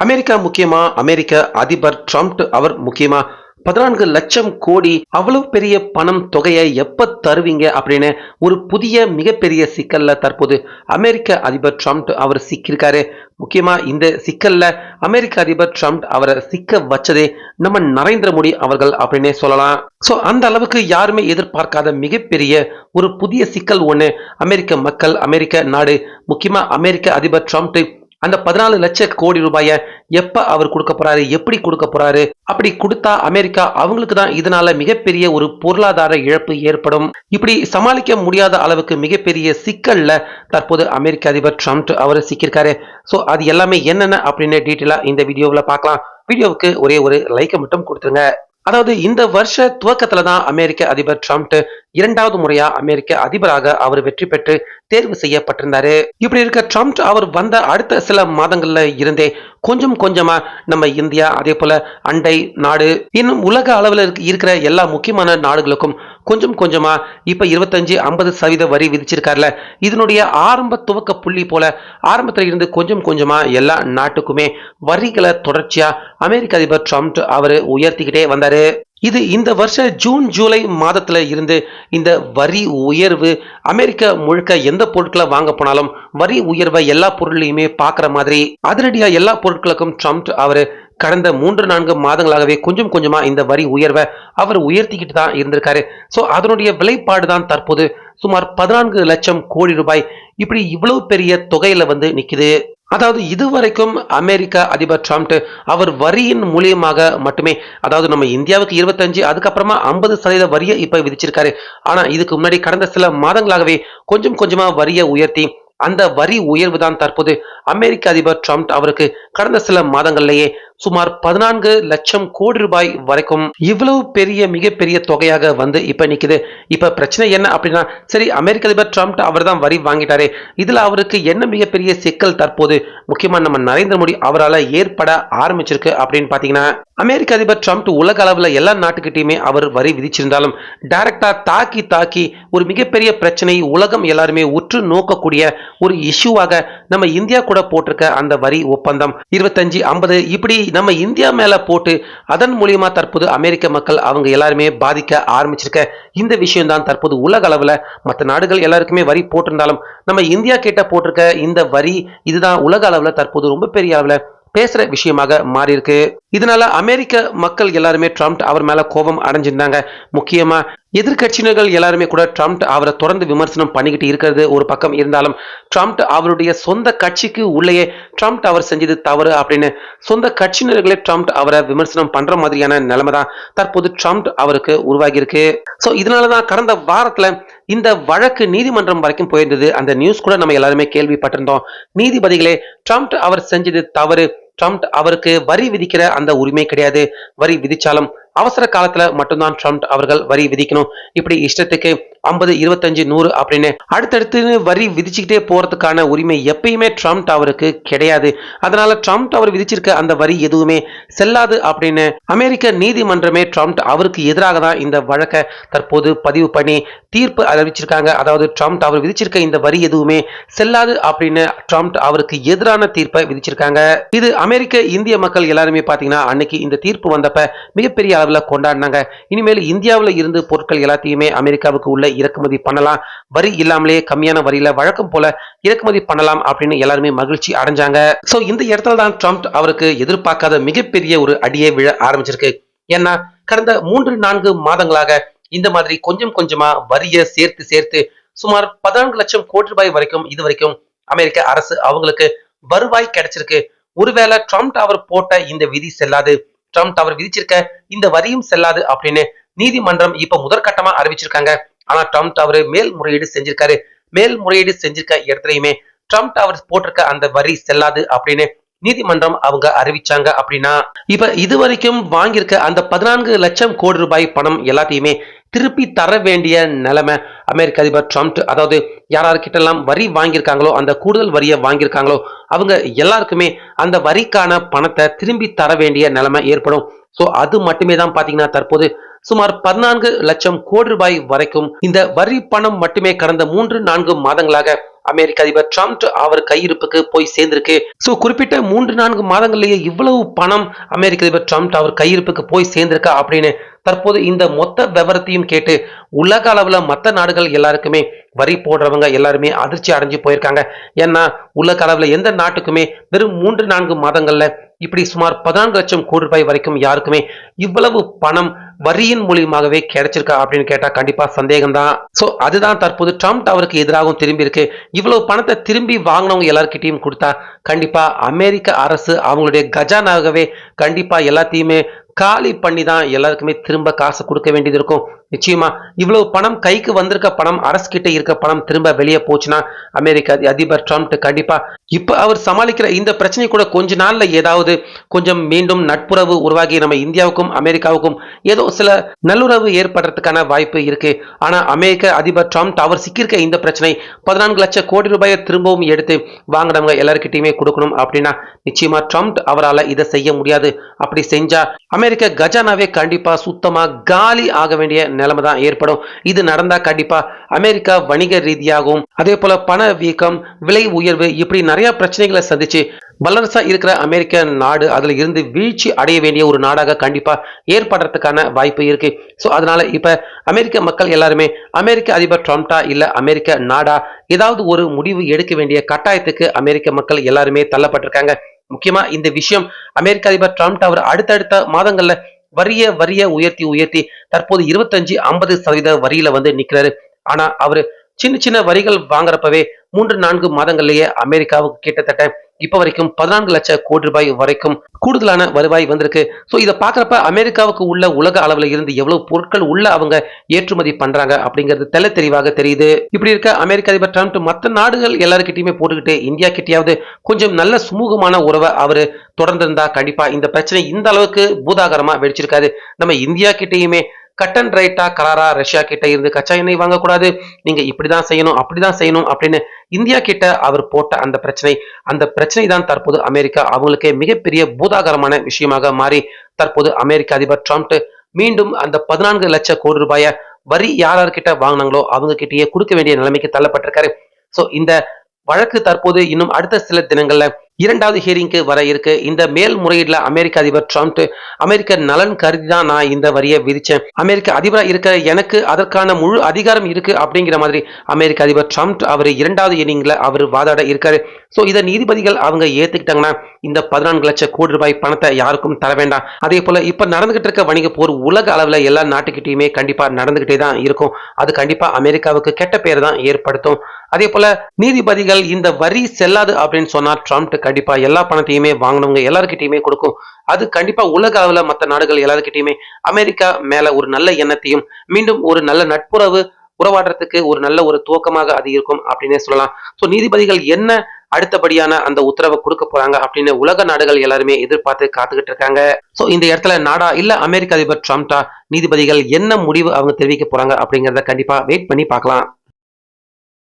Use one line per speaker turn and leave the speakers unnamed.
America முக்கியமா? அமெரிக்க அதிபர் Trump அவர் முக்கியமா? பதினான்கு லட்சம் கோடி அவ்வளவு பெரிய பணம் தொகையை எப்ப தருவீங்க அப்படின்னு ஒரு புதிய மிகப்பெரிய சிக்கல்ல தற்போது அமெரிக்க அதிபர் ட்ரம்ப் அவர் சிக்கியிருக்காரு. முக்கியமா இந்த சிக்கல்ல அமெரிக்க அதிபர் ட்ரம்ப் அவரை சிக்க வச்சதே நம்ம நரேந்திர மோடி அவர்கள் அப்படின்னே சொல்லலாம். சோ அந்த அளவுக்கு யாருமே எதிர்பார்க்காத மிகப்பெரிய ஒரு புதிய சிக்கல் ஒண்ணு அமெரிக்க மக்கள் அமெரிக்க நாடு முக்கியமா அமெரிக்க அதிபர் ட்ரம்ப் அந்த பதினாலு லட்ச கோடி ரூபாயை எப்ப அவர் கொடுக்க போறாரு எப்படி கொடுக்க போறாரு அப்படி கொடுத்தா அமெரிக்கா அவங்களுக்கு தான் இதனால மிகப்பெரிய ஒரு பொருளாதார இழப்பு ஏற்படும். இப்படி சமாளிக்க முடியாத அளவுக்கு மிகப்பெரிய சிக்கல்ல தற்போது அமெரிக்க அதிபர் ட்ரம்ப் அவர் சிக்கியிருக்காரு. ஸோ அது எல்லாமே என்னென்ன அப்படின்னு டீட்டெயிலா இந்த வீடியோவில் பார்க்கலாம். வீடியோவுக்கு ஒரே ஒரு லைக்கை மட்டும் கொடுத்துருங்க. அதாவது இந்த வருஷ துவக்கத்துல தான் அமெரிக்க அதிபர் ட்ரம்ப் இரண்டாவது முறையா அமெரிக்க அதிபராக அவர் வெற்றி பெற்று தேர்வு செய்யப்பட்டிருந்தாரு. இப்படி இருக்க ட்ரம்ப் அவர் வந்த அடுத்த சில மாதங்கள்ல இருந்தே கொஞ்சம் கொஞ்சமாக நம்ம இந்தியா அதே போல் அண்டை நாடு இன்னும் உலக அளவில் இருக்கிற எல்லா முக்கியமான நாடுகளுக்கும் கொஞ்சம் கொஞ்சமாக இப்போ இருபத்தஞ்சு ஐம்பது சதவீத வரி விதிச்சிருக்காருல. இதனுடைய ஆரம்ப துவக்க புள்ளி போல ஆரம்பத்தில் இருந்து கொஞ்சம் கொஞ்சமாக எல்லா நாட்டுக்குமே வரிகளை தொடர்ச்சியாக அமெரிக்க அதிபர் ட்ரம்ப் அவர் உயர்த்திக்கிட்டே வந்தார். இது இந்த வருஷ ஜூன் ஜூலை மாதத்தில் இருந்து இந்த வரி உயர்வு அமெரிக்கா முழுக்க எந்த பொருட்களை வாங்க போனாலும் வரி உயர்வை எல்லா பொருளையுமே பார்க்குற மாதிரி அதிரடியாக எல்லா பொருட்களுக்கும் ட்ரம்ப் அவர் கடந்த மூன்று நான்கு மாதங்களாகவே கொஞ்சம் கொஞ்சமாக இந்த வரி உயர்வை அவர் உயர்த்திக்கிட்டு தான் இருந்திருக்காரு. ஸோ அதனுடைய விலைப்பாடு தான் தற்போது சுமார் பதினான்கு லட்சம் கோடி ரூபாய். இப்படி இவ்வளவு பெரிய தொகையில வந்து நிற்கிது அதாவது இதுவரைக்கும் அமெரிக்கா அதிபர் ட்ரம்ப் அவர் வரியின் மூலியமாக மட்டுமே அதாவது நம்ம இந்தியாவுக்கு இருபத்தஞ்சு அதுக்கப்புறமா ஐம்பது சதவீத வரியை இப்போ விதிச்சிருக்காரு. ஆனால் இதுக்கு முன்னாடி கடந்த சில மாதங்களாகவே கொஞ்சம் கொஞ்சமாக வரியை உயர்த்தி அந்த வரி உயர்வு தான் தற்போது அமெரிக்க அதிபர் ட்ரம்ப் அவருக்கு கடந்த சில மாதங்கள்லேயே சுமார் பதினான்கு லட்சம் கோடி ரூபாய் வரைக்கும் இவ்வளவு பெரிய மிகப்பெரிய தொகையாக வந்து இப்ப நிக்குது. இப்ப பிரச்சனை என்ன அப்படின்னா சரி அமெரிக்க அதிபர் ட்ரம்ப் அவர் தான் வரி வாங்கிட்டாரு. இதுல அவருக்கு என்ன மிகப்பெரிய சிக்கல் தற்போது? முக்கியமா நம்ம நரேந்திர மோடி அவரால் ஏற்பட ஆரம்பிச்சிருக்கு அப்படின்னு பாத்தீங்கன்னா அமெரிக்க அதிபர் ட்ரம்ப் உலக அளவில் எல்லா நாட்டுக்கிட்டையுமே அவர் வரி விதிச்சிருந்தாலும் டைரக்டா தாக்கி தாக்கி ஒரு மிகப்பெரிய பிரச்சனை உலகம் எல்லாருமே உற்று நோக்கக்கூடிய ஒரு இஷ்யூவாக நம்ம இந்தியா கூட போட்டிருக்க அந்த வரி ஒப்பந்தம் இருபத்தஞ்சு ஐம்பது இப்படி நம்ம இந்தியா மேல போட்டு அதன் மூலியமா தற்போது அமெரிக்க மக்கள் அவங்க எல்லாருமே பாதிக்க ஆரம்பிச்சிருக்க இந்த விஷயம் தான் தற்போது உலக அளவில் மற்ற நாடுகள் எல்லாருக்குமே வரி போட்டிருந்தாலும் நம்ம இந்தியா கிட்ட போட்டிருக்க இந்த வரி இதுதான் உலக அளவில் தற்போது ரொம்ப பெரிய அளவில் பேசுகிற விஷயமாக மாறி இருக்கு இதனால அமெரிக்க மக்கள் எல்லாருமே ட்ரம்ப் அவர் மேல கோபம் அடைஞ்சிருந்தாங்க. முக்கியமா எதிர்கட்சியினர்கள் எல்லாருமே கூட ட்ரம்ப் அவரை தொடர்ந்து விமர்சனம் பண்ணிக்கிட்டு இருக்கிறது ஒரு பக்கம் இருந்தாலும் ட்ரம்ப் அவருடைய சொந்த கட்சிக்கு உள்ளேயே ட்ரம்ப் அவர் செஞ்சது தவறு அப்படின்னு சொந்த கட்சியினர்களே ட்ரம்ப் அவரை விமர்சனம் பண்ற மாதிரியான நிலைமை தான் தற்போது ட்ரம்ப் அவருக்கு உருவாகி இருக்கு ஸோ இதனாலதான் கடந்த வாரத்துல இந்த வழக்கு நீதிமன்றம் வரைக்கும் போயிருந்தது. அந்த நியூஸ் கூட நம்ம எல்லாருமே கேள்விப்பட்டிருந்தோம். நீதிபதிகளே ட்ரம்ப் அவர் செஞ்சது தவறு. ட்ரம்ப் அவருக்கு வரி விதிக்கிற அந்த உரிமை கிடையாது. வரி விதிச்சாலும் அவசர காலத்துல மட்டும்தான் ட்ரம்ப் அவர்கள் வரி விதிக்கணும். இப்படி இஷ்டத்துக்கு ஐம்பது இருபத்தஞ்சு நூறு அப்படின்னு அடுத்தடுத்து வரி விதிச்சுக்கிட்டே போறதுக்கான உரிமை எப்பயுமே ட்ரம்ப் அவருக்கு கிடையாது. அதனால ட்ரம்ப் அவர் விதிச்சிருக்க அந்த வரி எதுவுமே செல்லாது அப்படின்னு அமெரிக்க நீதிமன்றமே ட்ரம்ப் அவருக்கு எதிராக தான் இந்த வழக்கை தற்போது பதிவு பண்ணி தீர்ப்பு அறிவிச்சிருக்காங்க. அதாவது ட்ரம்ப் அவர் விதிச்சிருக்க இந்த வரி எதுவுமே செல்லாது அப்படின்னு ட்ரம்ப் அவருக்கு எதிரான தீர்ப்பை விதிச்சிருக்காங்க. இது அமெரிக்க இந்திய மக்கள் எல்லாருமே பாத்தீங்கன்னா அன்னைக்கு இந்த தீர்ப்பு வந்தப்ப மிகப்பெரிய இந்தியாவில் கொண்டாடினாங்க. இனிமேல் இந்தியாவில் இருந்து பொருட்கள் எல்லாத்தையுமே அமெரிக்காவுக்கு உள்ள இறக்குமதி பண்ணலாம். வரி இல்லாமலே கம்மியான வரியில வழக்கம் போல இறக்குமதி பண்ணலாம் அப்படின்னு எல்லாருமே மகிழ்ச்சி அடைஞ்சாங்க. ஸோ இந்த இடத்துல தான் ட்ரம்ப் அவருக்கு எதிர்பார்க்காத மிகப்பெரிய ஒரு அடியை விழ ஆரம்பிச்சிருக்கு. ஏன்னா கடந்த மூன்று நான்கு மாதங்களாக இந்த மாதிரி கொஞ்சம் கொஞ்சமா வரியை சேர்த்து சேர்த்து சுமார் பதினான்கு லட்சம் கோடி ரூபாய் வரைக்கும் இது வரைக்கும் அமெரிக்க அரசு அவங்களுக்கு வருவாய் கிடைச்சிருக்கு. ஒருவேளை ட்ரம்ப் அவர் போட்ட இந்த விதி செல்லாது. ட்ரம்ப் அவர் விதிச்சிருக்க இந்த வரியும் செல்லாது அப்படின்னு நீதிமன்றம் இப்ப முதற்கட்டமா அறிவிச்சிருக்காங்க. ஆனா ட்ரம்ப் மேல் மேல்முறையீடு செஞ்சிருக்காரு. மேல்முறையீடு செஞ்சிருக்க இடத்துலயுமே ட்ரம்ப் அவர் போட்டிருக்க அந்த வரி செல்லாது அப்படின்னு நீதிமன்றம் அவங்க அறிவிச்சாங்க அப்படின்னா இப்ப இது வரைக்கும் வாங்கியிருக்க அந்த பதினான்கு லட்சம் கோடி ரூபாய் பணம் எல்லாத்தையுமே திருப்பி தர வேண்டிய நிலைமை அமெரிக்க அதிபர் ட்ரம்ப் அதாவது யாராருக்கிட்ட எல்லாம் வரி வாங்கியிருக்காங்களோ அந்த கூடுதல் வரியை வாங்கியிருக்காங்களோ அவங்க எல்லாருக்குமே அந்த வரிக்கான பணத்தை திரும்பி தர வேண்டிய நிலைமை ஏற்படும். ஸோ அது மட்டுமே தான் பார்த்தீங்கன்னா தற்போது சுமார் பதினான்கு லட்சம் கோடி ரூபாய் வரைக்கும் இந்த வரி பணம் மட்டுமே கடந்த மூன்று நான்கு மாதங்களாக அமெரிக்க அதிபர் ட்ரம்ப் அவர் கையிருப்புக்கு போய் சேர்ந்திருக்கு. ஸோ குறிப்பிட்ட மூன்று நான்கு மாதங்களிலேயே இவ்வளவு பணம் அமெரிக்க அதிபர் ட்ரம்ப் அவர் கையிருப்புக்கு போய் சேர்ந்திருக்கா அப்படின்னு தற்போது இந்த மொத்த விவரத்தையும் கேட்டு உலக அளவில் மற்ற நாடுகள் எல்லாருக்குமே வரி போடுறவங்க எல்லாருமே அதிர்ச்சி அடைஞ்சு போயிருக்காங்க. ஏன்னா உலக அளவில் எந்த நாட்டுக்குமே வெறும் மூன்று நான்கு மாதங்களில் இப்படி சுமார் பதினான்கு லட்சம் கோடி ரூபாய் வரைக்கும் யாருக்குமே இவ்வளவு பணம் வரியின் மூலியமாகவே கிடைச்சிருக்கா அப்படின்னு கேட்டா கண்டிப்பா சந்தேகம் தான் சோ அதுதான் தற்போது ட்ரம்ப் அவருக்கு எதிராகவும் திரும்பி இருக்கு இவ்வளவு பணத்தை திரும்பி வாங்கினவங்க எல்லார்கிட்டயும் கொடுத்தா கண்டிப்பா அமெரிக்க அரசு அவங்களுடைய கஜானாகவே கண்டிப்பா எல்லாத்தையுமே காலி பண்ணி தான் எல்லாருக்குமே திரும்ப காசு கொடுக்க வேண்டியது இருக்கும். நிச்சயமா இவ்வளவு பணம் கைக்கு வந்திருக்க பணம் அரசு கிட்ட இருக்க பணம் திரும்ப வெளியே போச்சுன்னா அமெரிக்க அதி- அதிபர் ட்ரம்ப் கண்டிப்பா இப்ப அவர் சமாளிக்கிற இந்த பிரச்சனை கூட கொஞ்ச நாள்ல ஏதாவது கொஞ்சம் மீண்டும் நட்புறவு உருவாகி நம்ம இந்தியாவுக்கும் அமெரிக்காவுக்கும் ஏதோ சில நல்லுறவு ஏற்படுறதுக்கான வாய்ப்பு இருக்கு. ஆனா அமெரிக்க அதிபர் ட்ரம்ப் அவர் சிக்கியிருக்க இந்த பிரச்சனை பதினான்கு லட்சம் கோடி ரூபாயை திரும்பவும் எடுத்து வாங்கினவங்க எல்லாருக்கிட்டையுமே கொடுக்கணும் அப்படின்னா நிச்சயமா ட்ரம்ப் அவரால இதை செய்ய முடியாது. அப்படி செஞ்சா அமெரிக்க கஜானாவே கண்டிப்பா சுத்தமா காலி ஆக வேண்டிய நிலைமை தான் ஏற்படும். இது நடந்தா கண்டிப்பா அமெரிக்கா வணிக ரீதியாகவும் அதே போல பண வீக்கம் விலை உயர்வு இப்படி நிறைய பிரச்சனைகளை சந்திச்சு வல்லரசா இருக்கிற அமெரிக்க நாடு அதுல இருந்து வீழ்ச்சி அடைய வேண்டிய ஒரு நாடாக கண்டிப்பா ஏற்படுறதுக்கான வாய்ப்பு இருக்கு. ஸோ அதனால இப்ப அமெரிக்க மக்கள் எல்லாருமே அமெரிக்க அதிபர் ட்ரம்ப்டா இல்ல அமெரிக்க நாடா ஏதாவது ஒரு முடிவு எடுக்க வேண்டிய கட்டாயத்துக்கு அமெரிக்க மக்கள் எல்லாருமே தள்ளப்பட்டிருக்காங்க. முக்கியமா இந்த விஷயம் அமெரிக்க அதிபர் ட்ரம்ப் அவர் அடுத்தடுத்த மாதங்கள்ல வரிய வரிய உயர்த்தி உயர்த்தி தற்போது இருபத்தஞ்சு ஐம்பது சதவீத வரியில வந்து நிக்கிறாரு. ஆனா அவரு சின்ன சின்ன வரிகள் வாங்குறப்பவே மூன்று நான்கு மாதங்கள்லயே அமெரிக்காவுக்கு கிட்டத்தட்ட இப்ப வரைக்கும் பதினான்கு லட்சம் கோடி ரூபாய் வரைக்கும் கூடுதலான வருவாய் வந்திருக்கு. ஸோ இதை பார்க்குறப்ப அமெரிக்காவுக்கு உள்ள உலக அளவில் இருந்து எவ்வளவு பொருட்கள் உள்ள அவங்க ஏற்றுமதி பண்றாங்க அப்படிங்கிறது தெள்ள தெளிவாக தெரியுது. இப்படி இருக்க அமெரிக்க அதிபர் ட்ரம்ப் மற்ற நாடுகள் எல்லாருக்கிட்டையுமே போட்டுக்கிட்டு இந்தியா கிட்டையாவது கொஞ்சம் நல்ல சுமூகமான உறவை அவர் தொடர்ந்திருந்தா கண்டிப்பா இந்த பிரச்சனை இந்த அளவுக்கு பூதாகரமா வெடிச்சிருக்காது. நம்ம இந்தியா கிட்டேயுமே கட் அண்ட் ரைட்டா கராரா ரஷ்யா கிட்ட இருந்து கச்சா எண்ணெய் வாங்கக்கூடாது. நீங்க இப்படிதான் செய்யணும் அப்படிதான் செய்யணும் அப்படின்னு இந்தியா கிட்ட அவர் போட்ட அந்த பிரச்சனை அந்த பிரச்சனை தான் தற்போது அமெரிக்கா அவங்களுக்கே மிகப்பெரிய பூதாகரமான விஷயமாக மாறி தற்போது அமெரிக்க அதிபர் ட்ரம்ப் மீண்டும் அந்த பதினான்கு லட்சம் கோடி ரூபாய வரி யார் யார்கிட்ட வாங்கினாங்களோ அவங்க கிட்டேயே கொடுக்க வேண்டிய நிலைமைக்கு தள்ளப்பட்டிருக்காரு. ஸோ இந்த வழக்கு தற்போது இன்னும் அடுத்த சில தினங்கள்ல இரண்டாவது ஹியரிங்க்கு வர இருக்கு. இந்த மேல்முறையீடுல அமெரிக்க அதிபர் ட்ரம்ப் அமெரிக்க நலன் கருதி தான் நான் இந்த வரியை விதிச்சேன். அமெரிக்க அதிபரா இருக்க எனக்கு அதற்கான முழு அதிகாரம் இருக்கு அப்படிங்கிற மாதிரி அமெரிக்க அதிபர் ட்ரம்ப் அவர் இரண்டாவது இன்னிங்ல அவர் வாதாட இருக்காரு. ஸோ இதை நீதிபதிகள் அவங்க ஏத்துக்கிட்டாங்கன்னா இந்த பதினான்கு லட்சம் கோடி ரூபாய் பணத்தை யாருக்கும் தர வேண்டாம். அதே போல இப்ப நடந்துகிட்டு இருக்க வணிக போர் உலக அளவில் எல்லா நாட்டுக்கிட்டையுமே கண்டிப்பா நடந்துகிட்டே தான் இருக்கும். அது கண்டிப்பா அமெரிக்காவுக்கு கெட்ட பேர் தான் ஏற்படுத்தும். அதே போல நீதிபதிகள் இந்த வரி செல்லாது அப்படின்னு சொன்னா ட்ரம்ப் கண்டிப்பாக எல்லா பணத்தையுமே வாங்கினவங்க எல்லாருக்கிட்டையுமே கொடுக்கும். அது கண்டிப்பா உலக அளவுல மற்ற நாடுகள் எல்லாருக்கிட்டையுமே அமெரிக்கா மேல ஒரு நல்ல எண்ணத்தையும் மீண்டும் ஒரு நல்ல நட்புறவு உறவாடுறதுக்கு ஒரு நல்ல ஒரு துவக்கமாக அது இருக்கும் அப்படின்னே சொல்லலாம். சோ நீதிபதிகள் என்ன அடுத்தபடியான அந்த உத்தரவை கொடுக்க போறாங்க அப்படின்னு உலக நாடுகள் எல்லாருமே எதிர்பார்த்து காத்துக்கிட்டு இருக்காங்க. ஸோ இந்த இடத்துல நாடா இல்ல அமெரிக்க அதிபர் ட்ரம்ப்டா நீதிபதிகள் என்ன முடிவு அவங்க தெரிவிக்க போறாங்க அப்படிங்கிறத கண்டிப்பா வெயிட் பண்ணி பார்க்கலாம்.